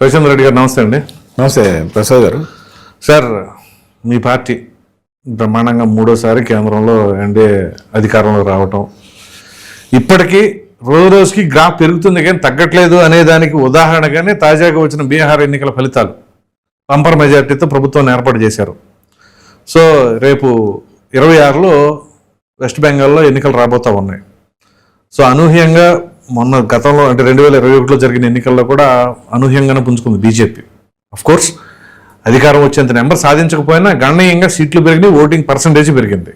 రవిచంద్ర రెడ్డి గారు నమస్తే అండి. నమస్తే ప్రసాద్ గారు. సార్ మీ పార్టీ బ్రహ్మాండంగా మూడోసారి కేంద్రంలో ఎన్డీఏ అధికారంలో రావటం. ఇప్పటికీ రోజు రోజుకి గ్రాఫ్ పెరుగుతుంది కానీ తగ్గట్లేదు అనే దానికి ఉదాహరణగానే తాజాగా వచ్చిన బీహార్ ఎన్నికల ఫలితాలు పంపర్ మెజార్టీతో ప్రభుత్వాన్ని ఏర్పాటు చేశారు. సో రేపు ఇరవై ఆరులో వెస్ట్ బెంగాల్లో ఎన్నికలు రాబోతా ఉన్నాయి. సో అనూహ్యంగా మొన్న గతంలో అంటే రెండు వేల ఇరవై ఒకటిలో జరిగిన ఎన్నికల్లో కూడా అనూహ్యంగానే పుంజుకుంది బీజేపీ. అఫ్ కోర్స్ అధికారం వచ్చేంత నెంబర్ సాధించకపోయినా గణనీయంగా సీట్లు పెరిగినాయి ఓటింగ్ పర్సంటేజ్ పెరిగింది.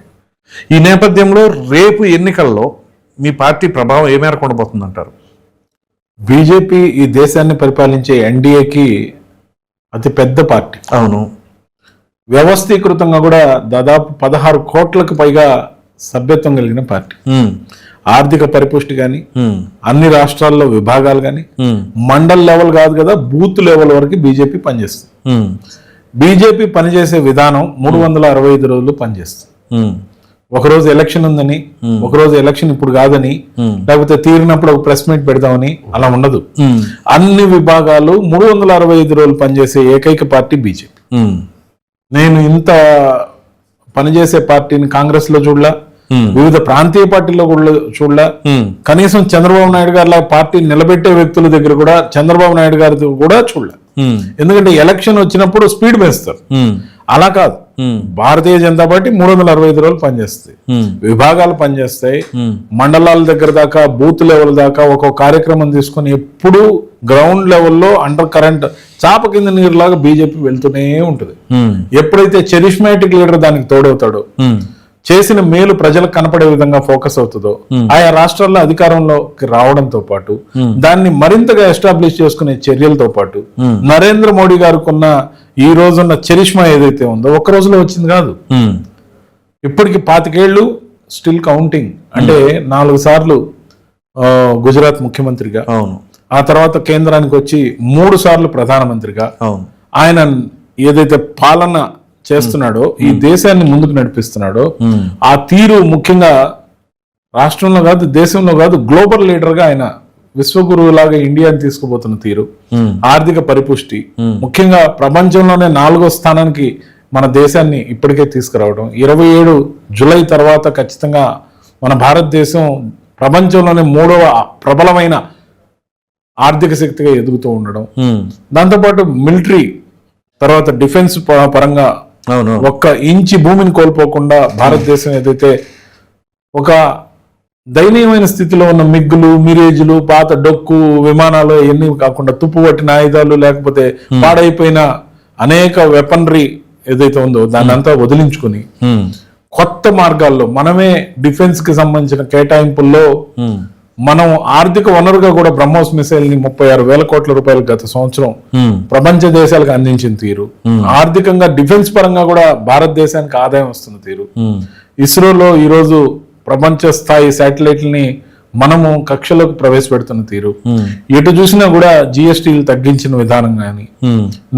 ఈ నేపథ్యంలో రేపు ఎన్నికల్లో మీ పార్టీ ప్రభావం ఏ మేరకు ఉండబోతుంది అంటారు బీజేపీ ఈ దేశాన్ని పరిపాలించే ఎన్డీఏకి అతి పెద్ద పార్టీ. అవును. వ్యవస్థీకృతంగా కూడా దాదాపు పదహారు కోట్లకు పైగా సభ్యత్వం కలిగిన పార్టీ. ఆర్థిక పరిపుష్టి కానీ అన్ని రాష్ట్రాల్లో విభాగాలు కానీ మండల్ లెవెల్ కాదు కదా బూత్ లెవెల్ వరకు బీజేపీ పనిచేస్తుంది. బీజేపీ పనిచేసే విధానం మూడు వందల అరవై ఐదు రోజులు పనిచేస్తుంది. ఒకరోజు ఎలక్షన్ ఉందని ఒకరోజు ఎలక్షన్ ఇప్పుడు కాదని లేకపోతే తీరినప్పుడు ఒక ప్రెస్ మీట్ పెడదామని అలా ఉండదు. అన్ని విభాగాలు మూడు వందల అరవై ఐదు రోజులు పనిచేసే ఏకైక పార్టీ బీజేపీ. నేను ఇంత పనిచేసే పార్టీని కాంగ్రెస్లో చూడలా? వివిధ ప్రాంతీయ పార్టీల్లో కూడా చూడలా. ఉమ్, కనీసం చంద్రబాబు నాయుడు గారి పార్టీ నిలబెట్టే వ్యక్తుల దగ్గర కూడా చంద్రబాబు నాయుడు గారి కూడా చూడలే. ఉమ్, ఎందుకంటే ఎలక్షన్ వచ్చినప్పుడు స్పీడ్ పెంచుతారు అలా కాదు. భారతీయ జనతా పార్టీ మూడు వందల అరవై ఐదు రోజులు పనిచేస్తాయి. విభాగాలు పనిచేస్తాయి. మండలాల దగ్గర దాకా బూత్ లెవెల్ దాకా ఒక్కొక్క కార్యక్రమం తీసుకొని ఎప్పుడు గ్రౌండ్ లెవెల్లో అండర్ కరెంట్ చాప కింద నీరులాగా బీజేపీ వెళ్తూనే ఉంటుంది. ఎప్పుడైతే చరిష్మాటిక్ లీడర్ దానికి తోడవుతాడో చేసిన మేలు ప్రజలకు కనపడే విధంగా ఫోకస్ అవుతుందో ఆయా రాష్ట్రాల్లో అధికారంలోకి రావడంతో పాటు దాన్ని మరింతగా ఎస్టాబ్లిష్ చేసుకునే చర్యలతో పాటు నరేంద్ర మోడీ గారికి ఉన్న ఈ రోజున్న చరిష్మా ఏదైతే ఉందో ఒక్క రోజులో వచ్చింది కాదు. ఇప్పటికి పాతికేళ్ళు స్టిల్ కౌంటింగ్ అంటే నాలుగు సార్లు గుజరాత్ ముఖ్యమంత్రిగా అవును. ఆ తర్వాత కేంద్రానికి వచ్చి మూడు సార్లు ప్రధానమంత్రిగా అవును. ఆయన ఏదైతే పాలన చేస్తున్నాడో ఈ దేశాన్ని ముందుకు నడిపిస్తున్నాడో. ఆ తీరు ముఖ్యంగా రాష్ట్రంలో కాదు దేశంలో కాదు గ్లోబల్ లీడర్గా ఆయన విశ్వగురువులాగా ఇండియాని తీసుకుపోతున్న తీరు. ఆర్థిక పరిపుష్టి. ముఖ్యంగా ప్రపంచంలోనే నాలుగో స్థానానికి మన దేశాన్ని ఇప్పటికే తీసుకురావడం. ఇరవై ఏడు జులై తర్వాత ఖచ్చితంగా మన భారతదేశం ప్రపంచంలోనే మూడవ ప్రబలమైన ఆర్థిక శక్తిగా ఎదుగుతూ ఉండడం. దాంతోపాటు మిలిటరీ తర్వాత డిఫెన్స్ పరంగా అవును. ఒక్క ఇంచి భూమిని కోల్పోకుండా భారతదేశం ఏదైతే ఒక దయనీయమైన స్థితిలో ఉన్న మిగ్గులు మిరేజులు పాత డొక్కు విమానాలు ఇవన్నీ కాకుండా తుప్పు పట్టిన ఆయుధాలు లేకపోతే పాడైపోయిన అనేక వెపనరీ ఏదైతే ఉందో దాన్ని అంతా వదిలించుకుని ఉమ్, కొత్త మార్గాల్లో మనమే డిఫెన్స్కి సంబంధించిన కేటాయింపుల్లో మనం ఆర్థిక వనరుగా కూడా బ్రహ్మోస్ మిసైల్ని ముప్పై ఆరు వేల కోట్ల రూపాయలు గత సంవత్సరం ప్రపంచ దేశాలకు అందించిన తీరు. ఆర్థికంగా డిఫెన్స్ పరంగా కూడా భారతదేశానికి ఆదాయం వస్తున్న తీరు. ఇస్రోలో ఈరోజు ప్రపంచ స్థాయి శాటిలైట్లని మనము కక్షలోకి ప్రవేశపెడుతున్న తీరు. ఎటు చూసినా కూడా జిఎస్టీలు తగ్గించిన విధానం కానీ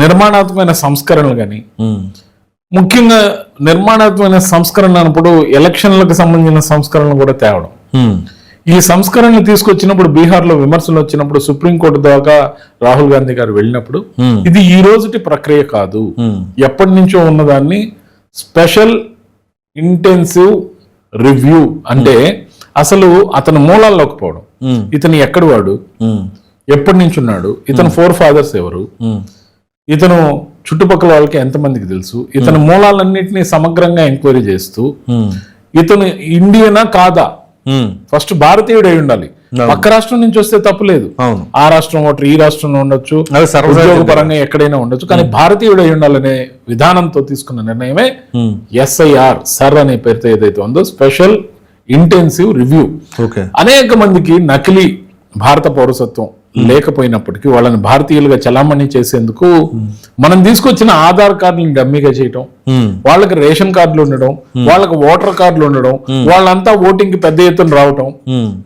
నిర్మాణాత్మకమైన సంస్కరణలు కానీ ముఖ్యంగా నిర్మాణాత్మకమైన సంస్కరణ అన్నప్పుడు ఎలక్షన్లకు సంబంధించిన సంస్కరణలు కూడా తేవడం. ఈ సంస్కరణలు తీసుకొచ్చినప్పుడు బీహార్లో విమర్శలు వచ్చినప్పుడు సుప్రీంకోర్టు దాకా రాహుల్ గాంధీ గారు వెళ్ళినప్పుడు. ఇది ఈ రోజుటి ప్రక్రియ కాదు. ఎప్పటి నుంచో ఉన్నదాన్ని స్పెషల్ ఇంటెన్సివ్ రివ్యూ అంటే అసలు అతను మూలాల్లోకి పోవడం. ఇతను ఎక్కడి వాడు? ఎప్పటి నుంచి ఉన్నాడు? ఇతను ఫోర్ ఫాదర్స్ ఎవరు? ఇతను చుట్టుపక్కల వాళ్ళకి ఎంతమందికి తెలుసు? ఇతని మూలాలన్నింటినీ సమగ్రంగా ఎంక్వైరీ చేస్తూ ఇతను ఇండియనా కాదా? ఫస్ట్ భారతీయుడు అయి ఉండాలి. పక్క రాష్ట్రం నుంచి వస్తే తప్పు లేదు. అవును. ఆ రాష్ట్రం ఓటర్ ఈ రాష్ట్రంలో ఉండొచ్చు. పరంగా ఎక్కడైనా ఉండొచ్చు. కానీ భారతీయుడు అయి ఉండాలనే విధానంతో తీసుకున్న నిర్ణయమే ఎస్ఐఆర్ సర్ అనే పేరుతో ఏదైతే ఉందో స్పెషల్ ఇంటెన్సివ్ రివ్యూ. అనేక మందికి నకిలీ భారత పౌరసత్వం లేకపోయినప్పటికీ వాళ్ళని భారతీయులుగా చలామణి చేసేందుకు మనం తీసుకొచ్చిన ఆధార్ కార్డుని డమ్మీగా చేయటం వాళ్ళకి రేషన్ కార్డులు ఉండడం వాళ్ళకి ఓటర్ కార్డులు ఉండడం వాళ్ళంతా ఓటింగ్కి పెద్ద ఎత్తున రావటం.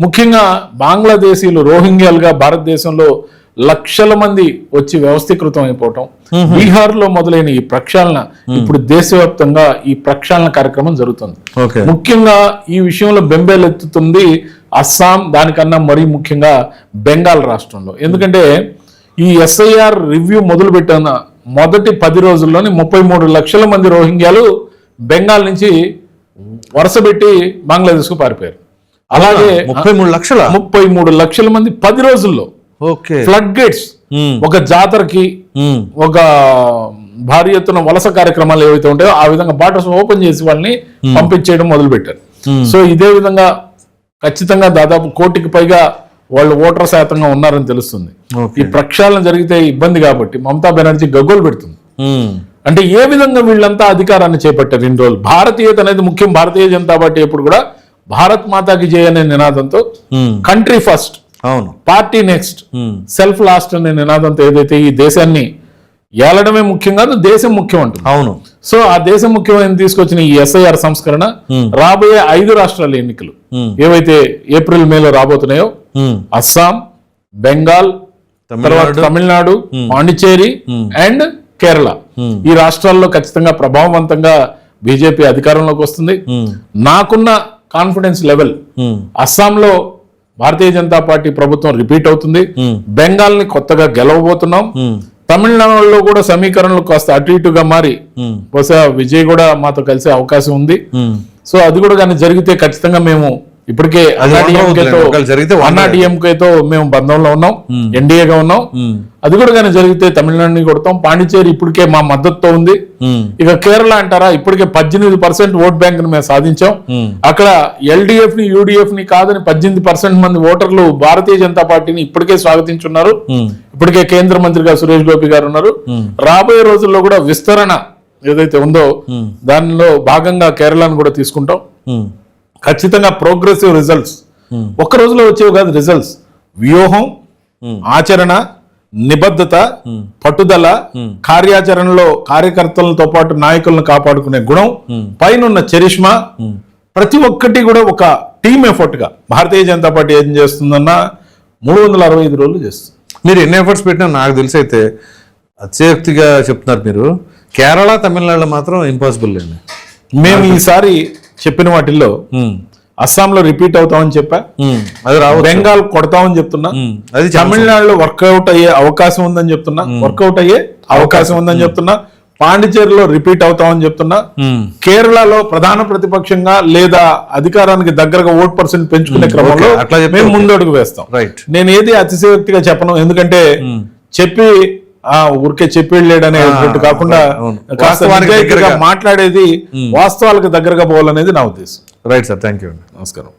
ముఖ్యంగా బంగ్లాదేశీయులు రోహింగ్యాలుగా భారతదేశంలో లక్షల మంది వచ్చి వ్యవస్థీకృతం అయిపోవటం. బీహార్లో మొదలైన ఈ ప్రక్షాళన ఇప్పుడు దేశవ్యాప్తంగా ఈ ప్రక్షాళన కార్యక్రమం జరుగుతుంది. ముఖ్యంగా ఈ విషయంలో బెంబేలెత్తుతుంది అస్సాం దానికన్నా మరీ ముఖ్యంగా బెంగాల్ రాష్ట్రంలో. ఎందుకంటే ఈ ఎస్ఐఆర్ రివ్యూ మొదలు పెట్టిన మొదటి పది రోజుల్లోనే ముప్పై మూడు లక్షల మంది రోహింగ్యాలు బెంగాల్ నుంచి వరుసపెట్టి బంగ్లాదేశ్కు పారిపోయారు. అలాగే ముప్పై మూడు లక్షల? ముప్పై మూడు లక్షల మంది పది రోజుల్లో ఓకే. ఫ్లడ్ గేట్స్ ఒక జాతరకి ఒక భారీ ఎత్తున వలస కార్యక్రమాలు ఏవైతే ఉంటాయో ఆ విధంగా బార్డర్స్ ఓపెన్ చేసి వాళ్ళని పంపించేయడం మొదలు పెట్టారు సో ఇదే విధంగా ఖచ్చితంగా దాదాపు కోటికి పైగా వాళ్ళు ఓటర్ శాతంగా ఉన్నారని తెలుస్తుంది. ఈ ప్రక్షాళన జరిగితే ఇబ్బంది కాబట్టి మమతా బెనర్జీ గగ్గోలు పెడుతుంది. అంటే ఏ విధంగా వీళ్ళంతా అధికారాన్ని చేపట్టారు ఇన్ని రోజులు? భారతీయత అనేది ముఖ్యం. భారతీయ జనతా పార్టీ ఎప్పుడు కూడా భారత్ మాతాకి జయ అనే నినాదంతో కంట్రీ ఫస్ట్ అవును. పార్టీ నెక్స్ట్ సెల్ఫ్ లాస్ట్ అనే నినాదంతో ఏదైతే ఈ దేశాన్ని ఏలడమే ముఖ్యం కాదు దేశం ముఖ్యం అంటుంది. అవును. సో ఆ దేశం ముఖ్యమైన తీసుకొచ్చిన ఈ ఎస్ఐఆర్ సంస్కరణ. రాబోయే ఐదు రాష్ట్రాల ఎన్నికలు. ఏవైతే ఏప్రిల్ మేలో రాబోతున్నాయో అస్సాం బెంగాల్ తర్వాత తమిళనాడు పాండిచ్చేరి అండ్ కేరళ. ఈ రాష్ట్రాల్లో ఖచ్చితంగా ప్రభావవంతంగా బీజేపీ అధికారంలోకి వస్తుంది. నాకున్న కాన్ఫిడెన్స్ లెవెల్ అస్సాంలో భారతీయ జనతా పార్టీ ప్రభుత్వం రిపీట్ అవుతుంది. బెంగాల్ని కొత్తగా గెలవబోతున్నాం. తమిళనాడులో కూడా సమీకరణలు కాస్త అటు ఇటుగా మారి బహుశా విజయ్ కూడా మాతో కలిసే అవకాశం ఉంది. సో అది కూడా కానీ జరిగితే ఖచ్చితంగా మేము ఇప్పటికే అది అన్నా wonder DMK తో- అవుతుంది. ఒకవేళ జరిగితే wonder అన్నా DMK తో మేము బంధంలో ఉన్నాం ఎన్డీఏగా ఉన్నాం. అది కూడా కానీ జరిగితే తమిళనాడుని కొడతాం. పాండిచేరి ఇప్పటికే మా మద్దతుతో ఉంది. ఇక కేరళ అంటారా ఇప్పటికే పద్దెనిమిది పర్సెంట్ ఓట్ బ్యాంక్ని మేము సాధించాం. అక్కడ ఎల్డిఎఫ్ని యూడిఎఫ్ని కాదని పద్దెనిమిది పర్సెంట్ మంది ఓటర్లు భారతీయ జనతా పార్టీని ఇప్పటికే స్వాగతించున్నారు. ఇప్పటికే కేంద్ర మంత్రిగా సురేష్ గోపి గారు ఉన్నారు. రాబోయే రోజుల్లో కూడా విస్తరణ ఏదైతే ఉందో దానిలో భాగంగా కేరళను కూడా తీసుకుంటాం. ఖచ్చితంగా ప్రోగ్రెసివ్ రిజల్ట్స్. ఒక్క రోజులో వచ్చేవి కాదు రిజల్ట్స్. వ్యూహం ఆచరణ నిబద్ధత పట్టుదల కార్యాచరణలో కార్యకర్తలతో పాటు నాయకులను కాపాడుకునే గుణం పైన చరిష్మా. ప్రతి ఒక్కటి కూడా ఒక టీమ్ ఎఫర్ట్గా భారతీయ జనతా పార్టీ ఏం చేస్తుందన్న మూడు వందల అరవై ఐదు రోజులు చేస్తుంది. మీరు ఎన్ని ఎఫర్ట్స్ పెట్టినా నాకు తెలిసి అయితే అత్యక్తిగా చెప్తున్నారు మీరు. కేరళ తమిళనాడులో మాత్రం ఇంపాసిబుల్ లేండి. మేము ఈసారి చెప్పిన వాటిల్లో అస్సాంలో రిపీట్ అవుతామని చెప్పా. అది రావు బెంగాల్ కొడతామని చెప్తున్నా. అది తమిళనాడులో వర్కౌట్ అయ్యే అవకాశం ఉందని చెప్తున్నా. వర్కౌట్ అయ్యే అవకాశం ఉందని చెప్తున్నా. పాండిచేరిలో రిపీట్ అవుతామని చెప్తున్నా. కేరళలో ప్రధాన ప్రతిపక్షంగా లేదా అధికారానికి దగ్గరగా ఓట్ పర్సెంట్ పెంచుకునే క్రమంలో మేము. ముందడుగు వేస్తాం. రైట్ నేను ఏది అతిశయోక్తిగా చెప్పను ఎందుకంటే చెప్పి ఆ ఊరికే చెప్పి వెళ్ళాడు కాకుండా. కాస్త. మాట్లాడేది వాస్తవాలకు దగ్గరగా పోవాలనేది నా ఉద్దేశం. రైట్ సార్ థ్యాంక్ యూ అండి నమస్కారం.